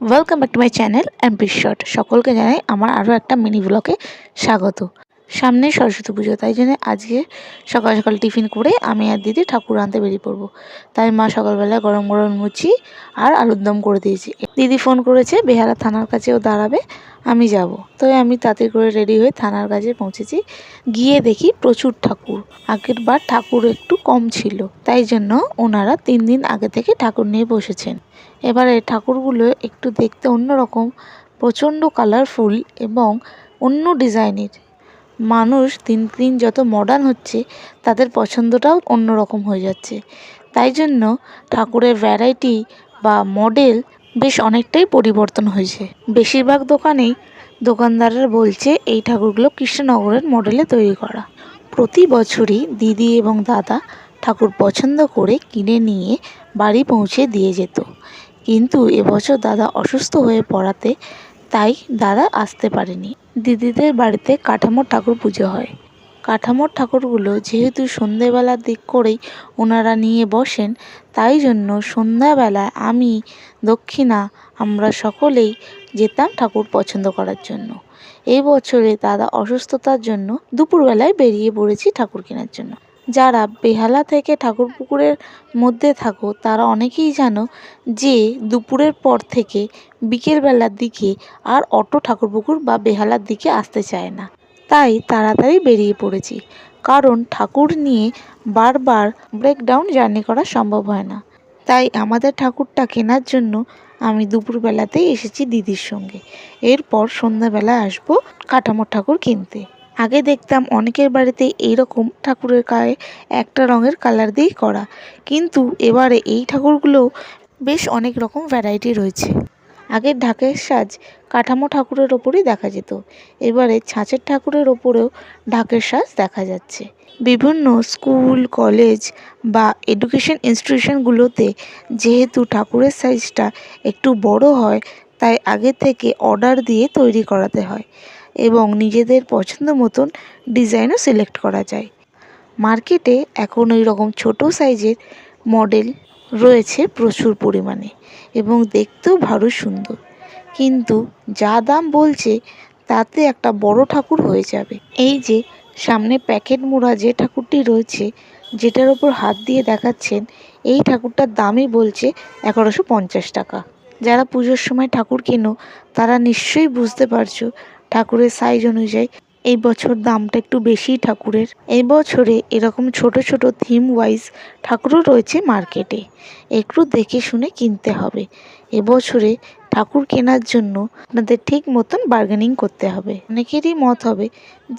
Welcome back to my channel MP সকলকে জানাই আমার আরও একটা মিনি ব্লগে স্বাগত। সামনে সরস্বতী পুজো, তাই জন্য আজকে সকাল সকাল টিফিন করে আমি আর দিদি ঠাকুর আনতে বেরিয়ে পড়ব। তাই মা সকালবেলা গরম গরম মুচি আর আলুর দম করে দিয়েছি। দিদি ফোন করেছে, বেহারা থানার কাছে ও দাঁড়াবে, আমি যাব। তো আমি তাতে করে রেডি হয়ে থানার কাছে পৌঁছেছি। গিয়ে দেখি প্রচুর ঠাকুর আগের বার ঠাকুর একটু কম ছিল। তাই জন্য ওনারা তিন দিন আগে থেকে ঠাকুর নিয়ে বসেছেন। এবারে ঠাকুরগুলো একটু দেখতে অন্যরকম, প্রচণ্ড কালারফুল এবং অন্য ডিজাইনের মানুষ দিন দিন যত মডার্ন হচ্ছে, তাদের পছন্দটাও অন্যরকম হয়ে যাচ্ছে। তাই জন্য ঠাকুরের ভ্যারাইটি বা মডেল বেশ অনেকটাই পরিবর্তন হয়েছে। বেশিরভাগ দোকানেই দোকানদাররা বলছে, এই ঠাকুরগুলো কৃষ্ণনগরের মডেলে তৈরি করা। প্রতি বছরই দিদি এবং দাদা ঠাকুর পছন্দ করে কিনে নিয়ে বাড়ি পৌঁছে দিয়ে যেত। কিন্তু এবছর দাদা অসুস্থ হয়ে পড়াতে তাই দাদা আসতে পারেনি। দিদিদের বাড়িতে কাঠামোর ঠাকুর পুজো হয়। কাঠামোর ঠাকুরগুলো যেহেতু সন্ধেবেলার দিক করেই ওনারা নিয়ে বসেন, তাই জন্য সন্ধ্যাবেলায় আমি, দক্ষিণা, আমরা সকলেই যেতাম ঠাকুর পছন্দ করার জন্য। এই বছরে দাদা অসুস্থতার জন্য দুপুরবেলায় বেরিয়ে পড়েছি ঠাকুর কেনার জন্য। যারা বেহালা থেকে ঠাকুর পুকুরের মধ্যে থাকো, তারা অনেকেই জানো যে দুপুরের পর থেকে বিকেলবেলার দিকে আর অটো ঠাকুরপুকুর বা বেহালার দিকে আসতে চায় না। তাই তাড়াতাড়ি বেরিয়ে পড়েছি। কারণ ঠাকুর নিয়ে বারবার ব্রেকডাউন জার্নি করা সম্ভব হয় না। তাই আমাদের ঠাকুরটা কেনার জন্য আমি দুপুরবেলাতেই এসেছি দিদির সঙ্গে। এরপর সন্ধ্যাবেলায় আসব কাঠামোর ঠাকুর কিনতে। আগে দেখতাম অনেকের বাড়িতে এইরকম ঠাকুরের গায়ে একটা রঙের কালার দিয়েই করা। কিন্তু এবারে এই ঠাকুরগুলো বেশ অনেক রকম ভ্যারাইটি রয়েছে। আগের ঢাকের সাজ কাঠামো ঠাকুরের ওপরই দেখা যেত। এবারে ছাঁচের ঠাকুরের ওপরেও ঢাকের সাজ দেখা যাচ্ছে। বিভিন্ন স্কুল, কলেজ বা এডুকেশন ইনস্টিটিউশনগুলোতে যেহেতু ঠাকুরের সাইজটা একটু বড় হয়, তাই আগে থেকে অর্ডার দিয়ে তৈরি করাতে হয়। এবং নিজেদের পছন্দ মতন ডিজাইনও সিলেক্ট করা যায়। মার্কেটে এখন ওই রকম ছোটো সাইজের মডেল রয়েছে প্রচুর পরিমাণে এবং দেখতেও ভারী সুন্দর। কিন্তু যা দাম বলছে তাতে একটা বড় ঠাকুর হয়ে যাবে। এই যে সামনে প্যাকেট মোড়া যে ঠাকুরটি রয়েছে, যেটার ওপর হাত দিয়ে দেখাচ্ছেন, এই ঠাকুরটার দামই বলছে এগারোশো পঞ্চাশ টাকা। যারা পুজোর সময় ঠাকুর কেনো, তারা নিশ্চয়ই বুঝতে পারছ ঠাকুরের সাইজ অনুযায়ী। এই বছর দামটা একটু বেশিই ঠাকুরের। এই বছরে এরকম ছোট ছোট থিম ওয়াইজ ঠাকুরও রয়েছে মার্কেটে একটু দেখে শুনে কিনতে হবে। এবছরে ঠাকুর কেনার জন্য আপনাদের ঠিক মতন বার্গেনিং করতে হবে। অনেকেরই মত হবে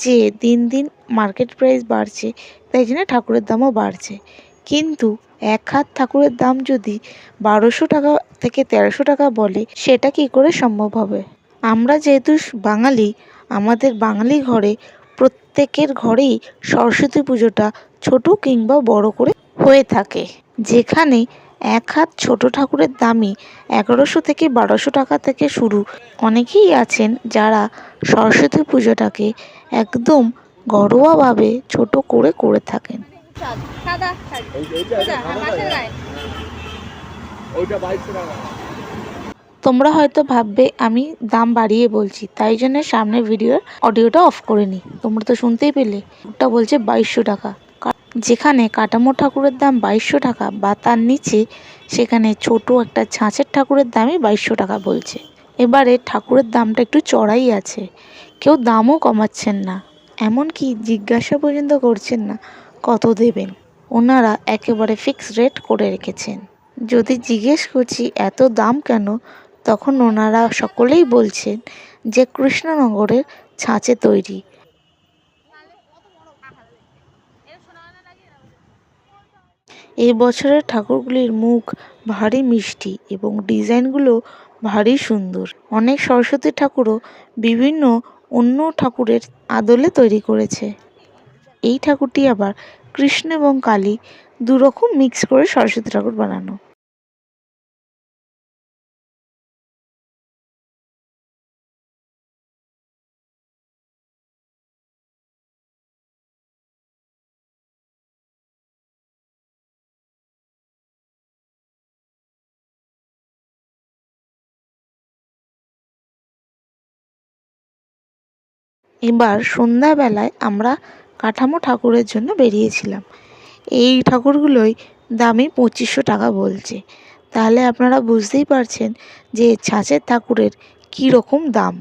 যে দিন দিন মার্কেট প্রাইস বাড়ছে, তাই জন্য ঠাকুরের দামও বাড়ছে। কিন্তু এক হাত ঠাকুরের দাম যদি বারোশো টাকা থেকে তেরোশো টাকা বলে, সেটা কি করে সম্ভব হবে? আমরা যেহেতু বাঙালি আমাদের বাঙালি ঘরে প্রত্যেকের ঘরেই সরস্বতী পুজোটা ছোট কিংবা বড় করে হয়ে থাকে যেখানে এক হাত ছোট ঠাকুরের দামই এগারোশো থেকে বারোশো টাকা থেকে শুরু অনেকেই আছেন যারা সরস্বতী পুজোটাকে একদম ঘরোয়াভাবে ছোট করে করে থাকেন তোমরা হয়তো ভাববে, আমি দাম বাড়িয়ে বলছি, তাই জন্য সামনের ভিডিওর অডিওটা অফ করে নিই তোমরা তো শুনতেই পেলে, ওটা বলছে বাইশশো টাকা। যেখানে কাটামো ঠাকুরের দাম বাইশশো টাকা বা তার নিচে, সেখানে ছোট একটা ছাঁচের ঠাকুরের দামই বাইশশো টাকা বলছে। এবারে ঠাকুরের দামটা একটু চড়াই আছে, কেউ দামও কমাচ্ছেন না। এমনকি জিজ্ঞাসা পর্যন্ত করছেন না, কত দেবেন? ওনারা একেবারে ফিক্স রেট করে রেখেছেন। যদি জিজ্ঞেস করছি, এত দাম কেন? তখন ওনারা সকলেই বলছেন যে কৃষ্ণনগরের ছাঁচে তৈরি। এই বছরের ঠাকুরগুলির মুখ ভারী মিষ্টি এবং ডিজাইনগুলো ভারী সুন্দর। অনেক সরস্বতী ঠাকুরও বিভিন্ন অন্য ঠাকুরের আদলে তৈরি করেছে। এই ঠাকুরটি আবার কৃষ্ণ এবং কালী দুরকম মিক্স করে সরস্বতী ঠাকুর বানানো। এবার সন্ধ্যাবেলায় আমরা কাঠামো ঠাকুরের জন্য বেরিয়েছিলাম। এই ঠাকুরগুলোই দামি পঁচিশশো টাকা বলছে। তাহলে আপনারা বুঝতেই পারছেন যে ছাঁচের ঠাকুরের কী রকম দাম।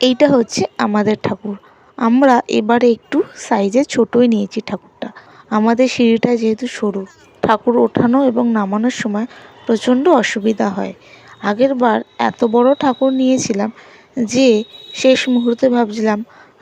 এইটা হচ্ছে আমাদের ঠাকুর। আমরা এবারে একটু সাইজে ছোটোই নিয়েছি ঠাকুরটা। আমাদের সিঁড়িটা যেহেতু সরু, ঠাকুর ওঠানো এবং নামানোর সময় প্রচণ্ড অসুবিধা হয়। আগের বার এত বড় ঠাকুর নিয়েছিলাম যে শেষ মুহূর্তে ভাবছিলাম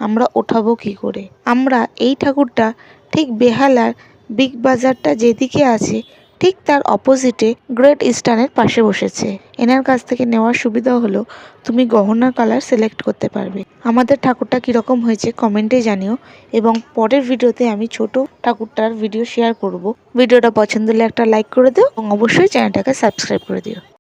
আমরা ওঠাবো কি করে? আমরা এই ঠাকুরটা ঠিক বেহালার বিগ বাজারটা যেদিকে আছে, ঠিক তার অপোজিটে গ্রেট ইস্টার্নের পাশে বসেছে। এনার কাছ থেকে নেওয়ার সুবিধা হলো, তুমি গহনার কালার সিলেক্ট করতে পারবে। আমাদের ঠাকুরটা কীরকম হয়েছে কমেন্টে জানিও এবং পরের ভিডিওতে আমি ছোট ঠাকুরটার ভিডিও শেয়ার করব। ভিডিওটা পছন্দ হলে একটা লাইক করে দিও এবং অবশ্যই চ্যানেলটাকে সাবস্ক্রাইব করে দিও।